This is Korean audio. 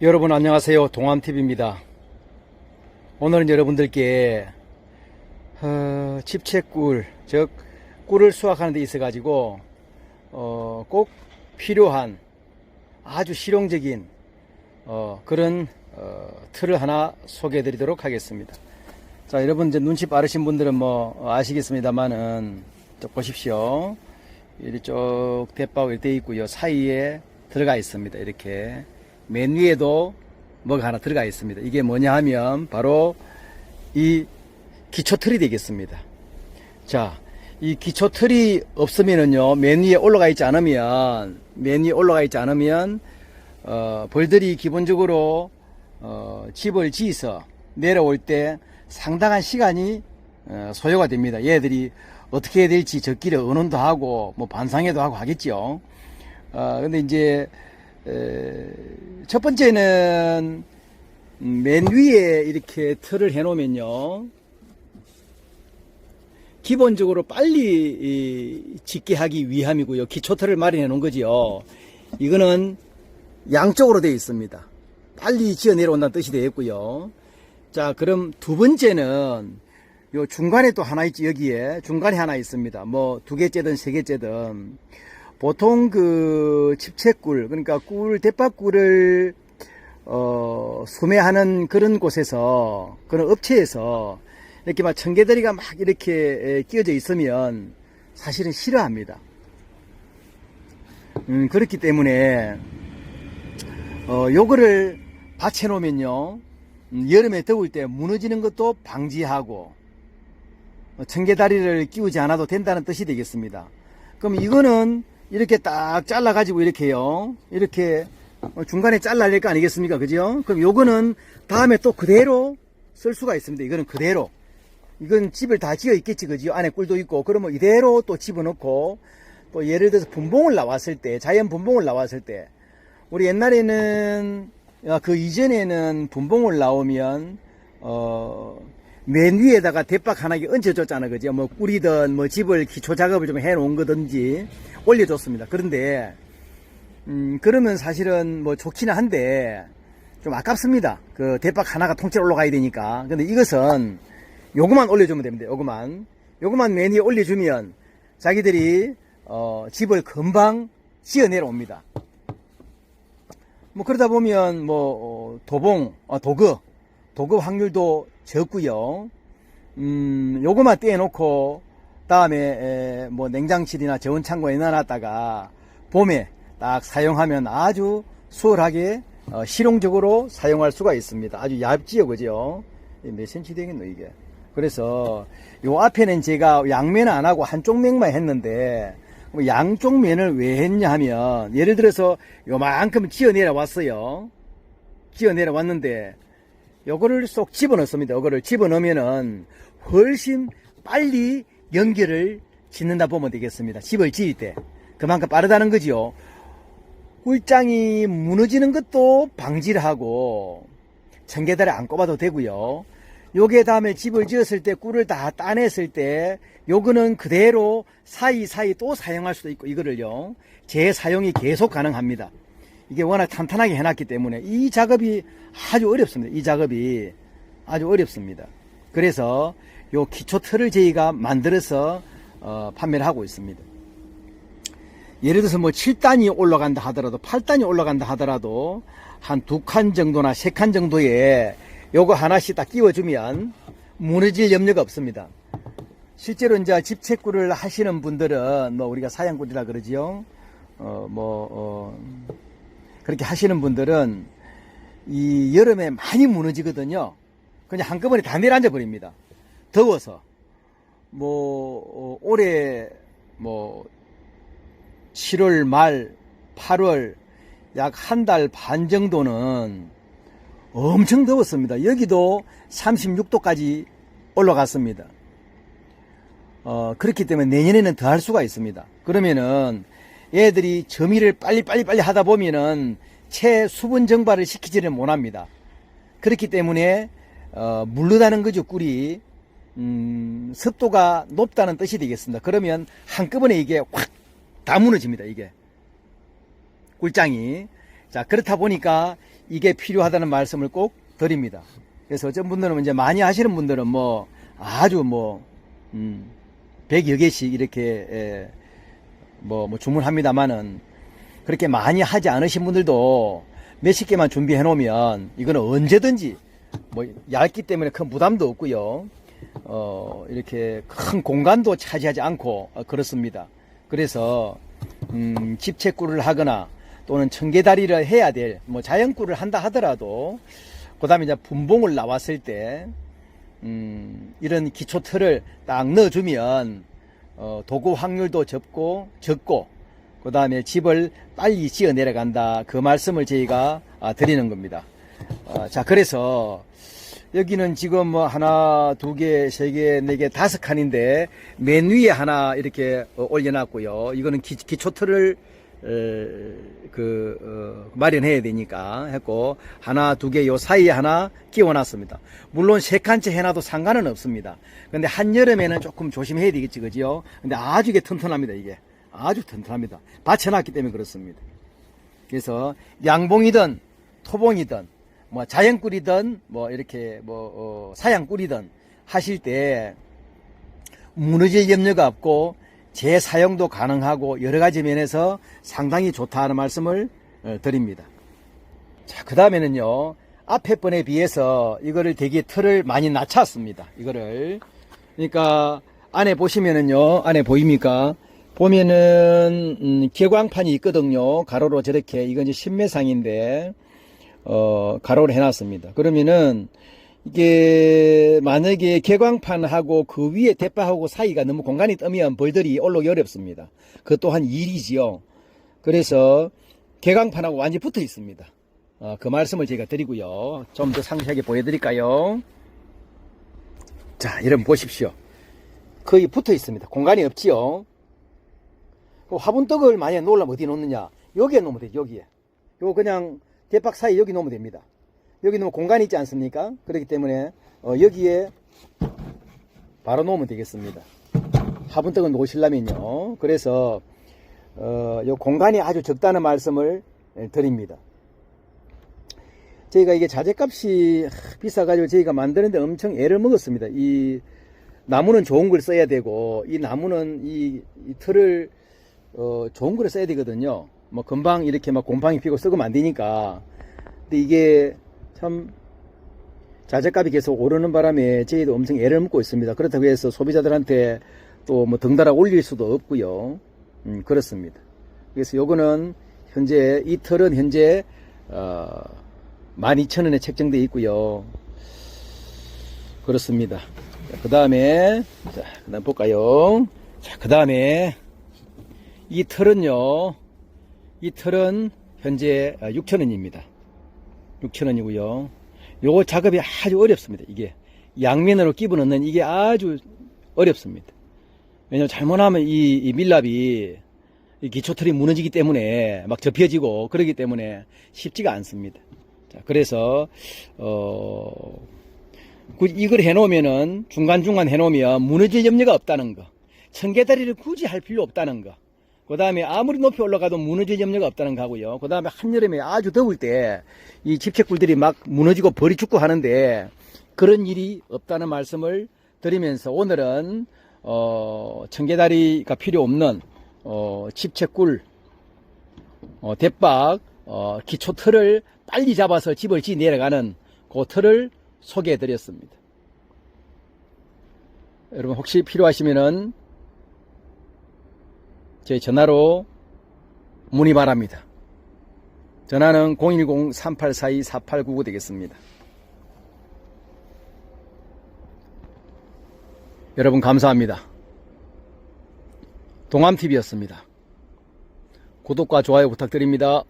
여러분 안녕하세요. 동암TV입니다. 오늘은 여러분들께 어, 집채꿀 즉 꿀을 수확하는 데 있어 가지고 어, 꼭 필요한 아주 실용적인 어, 그런 어, 틀을 하나 소개해 드리도록 하겠습니다. 자 여러분 이제 눈치 빠르신 분들은 뭐 아시겠습니다만은 쭉 보십시오. 이쪽 대바고 이렇게 있고요. 사이에 들어가 있습니다. 이렇게 맨 위에도 뭐가 하나 들어가 있습니다. 이게 뭐냐 하면 바로 이 기초틀이 되겠습니다. 자, 이 기초틀이 없으면은요, 맨 위에 올라가 있지 않으면, 맨 위에 올라가 있지 않으면, 어, 벌들이 기본적으로, 어, 집을 지어서 내려올 때 상당한 시간이, 어, 소요가 됩니다. 얘들이 어떻게 해야 될지 적기를 언원도 하고, 뭐 반상회도 하고 하겠죠. 어, 근데 이제, 에, 첫 번째는 음, 맨 위에 이렇게 틀을 해 놓으면요. 기본적으로 빨리 이, 짓게 하기 위함이고요. 기초틀을 마련해 놓은 거지요. 이거는 양쪽으로 되어 있습니다. 빨리 지어 내려온다는 뜻이 되겠고요. 자, 그럼 두 번째는 요 중간에 또 하나 있지, 여기에. 중간에 하나 있습니다. 뭐 두 개째든 세 개째든. 보통 그 집채꿀, 그러니까 꿀, 대파꿀을 어, 소매하는 그런 곳에서, 그런 업체에서 이렇게 막 청개다리가 막 이렇게 끼어져 있으면 사실은 싫어합니다. 음, 그렇기 때문에, 어, 요거를 받쳐 놓으면요, 음, 여름에 더울 때 무너지는 것도 방지하고, 어, 청개다리를 끼우지 않아도 된다는 뜻이 되겠습니다. 그럼 이거는 이렇게 딱 잘라가지고 이렇게요. 이렇게 어, 중간에 잘라야 될 거 아니겠습니까? 그죠? 그럼 요거는 다음에 또 그대로 쓸 수가 있습니다. 이거는 그대로. 이건 집을 다 지어 있겠지, 그죠? 안에 꿀도 있고. 그러면 이대로 또 집어넣고, 또 예를 들어서 분봉을 나왔을 때, 자연 분봉을 나왔을 때, 우리 옛날에는, 아, 그 이전에는 분봉을 나오면, 어, 맨 위에다가 대박 하나 얹어줬잖아, 그죠? 뭐 꿀이든 뭐 집을 기초 작업을 좀 해놓은 거든지 올려줬습니다. 그런데, 음, 그러면 사실은 뭐 좋기는 한데, 좀 아깝습니다. 그 대박 하나가 통째로 올라가야 되니까. 근데 이것은 요거만 올려주면 됩니다. 요거만. 요거만 맨 위에 올려주면 자기들이, 어, 집을 금방 지어 내려옵니다. 뭐 그러다 보면 뭐, 어, 도봉, 어, 도급, 도급 확률도 적고요. 음, 요거만 떼놓고 다음에 에, 뭐 냉장실이나 저온 창고에 넣어놨다가 봄에 딱 사용하면 아주 수월하게 어, 실용적으로 사용할 수가 있습니다. 아주 얇지요, 그죠? 이몇 cm 되겠노 이게? 그래서 요 앞에는 제가 양면은 안 하고 한쪽 면만 했는데 뭐 양쪽 면을 왜 했냐 하면 예를 들어서 요만큼 지어 내려왔어요. 지어 내려왔는데 요거를 쏙 집어넣습니다. 요거를 집어넣으면은 훨씬 빨리 연결을 짓는다 보면 되겠습니다. 집을 지을 때. 그만큼 빠르다는 거지요. 꿀장이 무너지는 것도 방지를 하고 청계달에 안 꼽아도 되고요. 요게 다음에 집을 지었을 때 꿀을 다 따냈을 때 요거는 그대로 사이사이 또 사용할 수도 있고 이거를요. 재사용이 계속 가능합니다. 이게 워낙 탄탄하게 해놨기 때문에 이 작업이 아주 어렵습니다. 이 작업이 아주 어렵습니다. 그래서 요 기초 틀을 저희가 만들어서 어, 판매를 하고 있습니다. 예를 들어서 뭐 7단이 올라간다 하더라도 8단이 올라간다 하더라도 한 두 칸 정도나 세 칸 정도에 요거 하나씩 딱 끼워주면 무너질 염려가 없습니다. 실제로 이제 집채꿀을 하시는 분들은 뭐 우리가 사양꿀이라 그러지요. 어, 뭐, 어, 그렇게 하시는 분들은 이 여름에 많이 무너지거든요. 그냥 한꺼번에 다 내려앉아 버립니다. 더워서. 뭐, 어, 올해 뭐 7월 말, 8월 약 한 달 반 정도는 엄청 더웠습니다. 여기도 36도까지 올라갔습니다. 어, 그렇기 때문에 내년에는 더 할 수가 있습니다. 그러면은 얘들이 점이를 빨리빨리 빨리 하다 보면은 채 수분 증발을 시키지는 못합니다. 그렇기 때문에 어, 물르다는 거죠 꿀이 음, 습도가 높다는 뜻이 되겠습니다. 그러면 한꺼번에 이게 확 다 무너집니다. 이게 꿀장이 자 그렇다 보니까 이게 필요하다는 말씀을 꼭 드립니다. 그래서 어떤 분들은 이제 많이 하시는 분들은 뭐 아주 뭐, 음, 100여 개씩 이렇게, 에, 뭐, 뭐 주문합니다만은 그렇게 많이 하지 않으신 분들도 몇십 개만 준비해 놓으면 이거는 언제든지 뭐 얇기 때문에 큰 부담도 없고요. 어, 이렇게 큰 공간도 차지하지 않고 어, 그렇습니다. 그래서 음, 집채꿀을 하거나 또는 청개다리를 해야 될 뭐 자연꿀을 한다 하더라도 그다음에 이제 분봉을 나왔을 때 음, 이런 기초 틀을 딱 넣어주면 어, 도구 확률도 적고 적고 그 다음에 집을 빨리 지어 내려간다 그 말씀을 저희가 아, 드리는 겁니다. 어, 자 그래서 여기는 지금 뭐 하나, 두 개, 세 개, 네 개, 다섯 칸인데 맨 위에 하나 이렇게 어, 올려놨고요. 이거는 기, 기초 틀을 어, 그 어, 마련해야 되니까 했고 하나, 두 개 요 사이에 하나 끼워놨습니다. 물론 세 칸째 해놔도 상관은 없습니다. 근데 한 여름에는 조금 조심해야 되겠지, 그지요? 근데 아주 이게 튼튼합니다, 이게. 아주 튼튼합니다. 받쳐놨기 때문에 그렇습니다. 그래서 양봉이든 토봉이든 뭐 자연꿀이든 뭐 이렇게 뭐 어, 사양꿀이든 하실 때 무너질 염려가 없고 재사용도 가능하고 여러 가지 면에서 상당히 좋다는 말씀을 어, 드립니다. 자, 그 다음에는요, 앞에 번에 비해서 이거를 되게 틀을 많이 낮췄습니다. 이거를. 그러니까 안에 보시면은요, 안에 보입니까? 보면은, 음, 개광판이 있거든요. 가로로 저렇게, 이건 이제 신매상인데, 어, 가로를 해놨습니다. 그러면은, 이게, 만약에 개광판하고 그 위에 대파하고 사이가 너무 공간이 뜨면 벌들이 올라오기 어렵습니다. 그것 또한 일이지요. 그래서, 개광판하고 완전히 붙어 있습니다. 어, 그 말씀을 제가 드리고요. 좀 더 상세하게 보여드릴까요? 자, 여러분 보십시오. 거의 붙어 있습니다. 공간이 없지요. 그 화분떡을 만약에 놓으려면 어디 놓느냐? 여기에 놓으면 돼요, 여기에. 요 그냥 대박 사이 여기 놓으면 됩니다. 여기 놓으면 공간이 있지 않습니까? 그렇기 때문에 어, 여기에 바로 놓으면 되겠습니다. 화분떡을 놓으시려면요. 그래서 어, 요 공간이 아주 적다는 말씀을 예, 드립니다. 저희가 이게 자재값이 비싸가지고 저희가 만드는데 엄청 애를 먹었습니다. 이 나무는 좋은 걸 써야 되고 이 나무는 이, 이 틀을 어, 좋은 걸 써야 되거든요. 뭐 금방 이렇게 막 곰팡이 피고 안 되니까. 근데 이게 참 자재값이 계속 오르는 바람에 저희도 엄청 애를 먹고 있습니다. 그렇다고 해서 소비자들한테 또뭐 덩달아 올릴 수도 없고요. 음, 그렇습니다. 그래서 요거는 현재 이 틀은 현재 어, 12,000원에 책정되어 있고요. 그렇습니다. 그 다음에, 자, 그 다음 볼까요? 자, 그 다음에, 이 틀은요, 이 틀은 현재 6,000원입니다. 6,000원이고요. 요거 작업이 아주 어렵습니다. 이게. 양면으로 끼워 넣는 이게 아주 어렵습니다. 왜냐면 잘못하면 이, 이 밀랍이 이 기초틀이 무너지기 때문에 막 접혀지고 그러기 때문에 쉽지가 않습니다. 자, 그래서 어 굳이 이걸 해놓으면은 중간중간 해놓으면 무너질 염려가 없다는 거. 청개다리를 굳이 할 필요 없다는 거. 그 다음에 아무리 높이 올라가도 무너질 염려가 없다는 거고요. 그 다음에 한여름에 아주 더울 때 이 집채꿀들이 막 무너지고 벌이 죽고 하는데 그런 일이 없다는 말씀을 드리면서 오늘은 어 청개다리가 필요 없는 어 집채꿀 어 대박 어 기초 틀을 빨리 잡아서 집을 지 내려가는 그 틀을 소개해 드렸습니다. 여러분 혹시 필요하시면은 제 전화로 문의 바랍니다. 전화는 010-3842-4899 되겠습니다. 여러분 감사합니다. 동암TV였습니다. 구독과 좋아요 부탁드립니다.